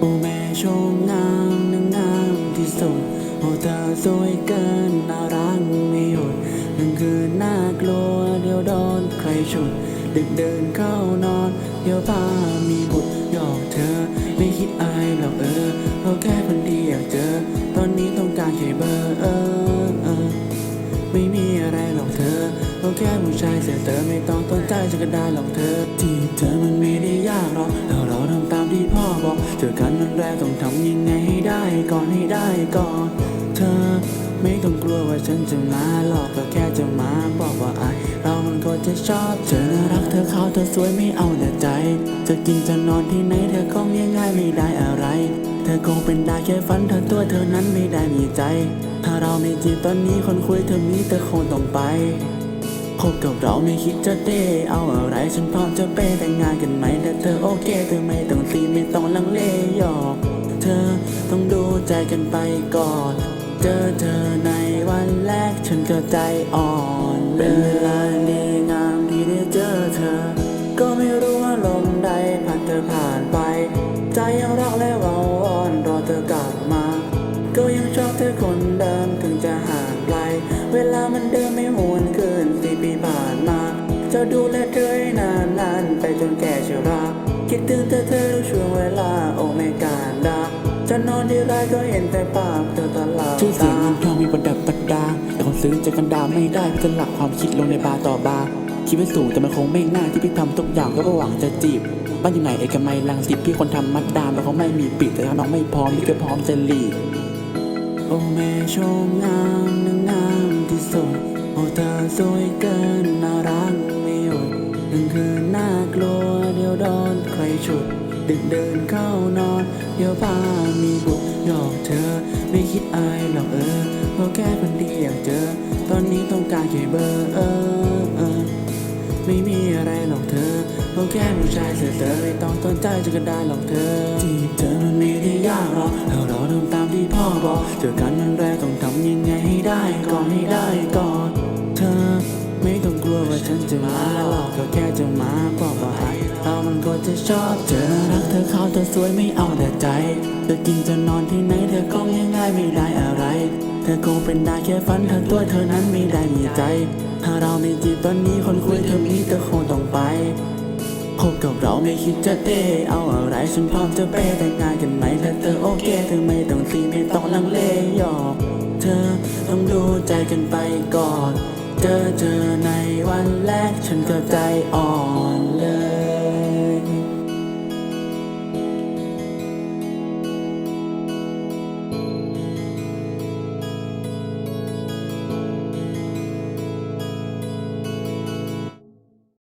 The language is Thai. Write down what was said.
โอ้แม่ชมงามนางงามที่สุดโอ้เธอสวยเกินน่ารักไม่หยุดนั่นคือน่ากลัวเดี๋ยวโดนใครฉุดดึกเดินเข้านอน เดี๋ยวพามีบุตรหยอกเธอ ไม่คิดอายหรอกเออเราแค่คนดีอยากเจอ ตอนนี้ต้องการแค่เบอร์เออเออไม่มีอะไรหรอกเธอเราแค่ผู้ชายเสียเธอไม่ต้องต้นใจจะก็ได้หรอกเธอ ที่เธอมันไม่ได้ยากหรอกถ้าเรา เจอกันวันแรกต้องทำยังไงให้ได้ก่อนให้ได้ก่อน เธอไม่ต้องกลัวว่าฉันจะมาหลอกก็แค่จะมาบอกว่าไอเรามันก็จะชอบเธอน่ารักเธอเขาเธอสวยไม่เอาแต่ใจ จะกินจะนอนที่ไหนเธอก็ง่ายๆไม่ได้อะไร เธอคงเป็นได้แค่ฝันเธอตัวเธอนั้นไม่ได้มีใจ ถ้าเราไม่จีบตอนนี้คนคุยเธอมีเธอคงต้องไป คบกับเราไม่คิดจะเดเอาอะไรฉันพร้อมจะไปแต่งงานกันไหมแต่เธอโอเค เธอไม่ต้องซีไม่ต้องลังเลหยอก เธอต้องดูใจกันไปก่อนเจอเธอในวันแรกฉันก็ใจอ่อนเป็นเวลาดีงามที่ได้เจอเธอ ก็ไม่รู้ว่าลมใดพัดเธอผ่านไป ใจยังรักและเว่าวอนรอเธอกลับมา ก็ยังชอบเธอคนเดิมถึงจะห่างไกล เวลามันเดินไม่หวนคืนสี่ปีผ่านมา จะดูแลเธอให้นานนานๆไปจนแก่ชรา คิดถึงเธอเธอทุกช่วงเวลาโอ้ไม่การดาจะนอนที่ไรก็เห็นแต่ภาพเธอตลอดชื่อเสียงเงินทองมีประดับประดา แต่คนซื้อจะกันดาไม่ได้พี่จะหลักความคิดลงในบาร์ต่อบาร์คิดไว้สูงแต่มันคงไม่ง่ายที่พี่ทำทุกอย่างก็เพื่อหวังจะจีบบ้านอยู่ไหนเอกมัยลังสิตพี่คนทำมัดดามแล้วเขาไม่มีปิดแต่ถ้าน้องไม่พร้อมพี่ก็พร้อมจะหลีกโอ้แม่ชมงามนางงาม ที่สุดโอ้เธอสวยเกินน่ารักไม่หยุดนั่นคือน่ากลัวเดี๋ยวโดนใครฉุด ดึกเดินเข้านอน เดี๋ยวพามีบุตรหยอกเธอ ไม่คิดอายหรอกเออเพราะแค่คนดีอยากเจอ ตอนนี้ต้องการแค่เบอร์เออเออไม่มีอะไรหรอกเธอเพราะแค่ผู้ชายเสือเธอไม่ต้องสนใจจะก็ได้หรอกเธอจีบเธอมันไม่ได้ยากหรอกถ้าเราทำตามที่พ่อบอกเจอกันวันแรกต้องทำยังไง ได้ก่อนให้ได้ก่อนเธอไม่ต้องกลัวว่าฉันจะมาหลอกก็แค่จะมาบอกว่าไอเรามันก็จะชอบเธอรักเธอเขาเธอสวยไม่เอาแต่ใจเธอกินจะนอนที่ไหนเธอก็ง่ายๆไม่ได้อะไร เธอคงเป็นได้แค่ฝันเธอตัวเธอนั้นไม่ได้มีใจ ถ้าเราไม่จีบตอนนี้คนคุยเธอมีเธอคงต้องไป คบกับเราไม่คิดจะเดเอาอะไรฉันพร้อมจะเปแต่งงานกันไหมถ้าเธอโอเค เธอไม่ต้องซีไม่ต้องลังเลหยอกเธอต้องดูใจกันไปก่อน เจอเธอในวันแรกฉันก็ใจอ่อน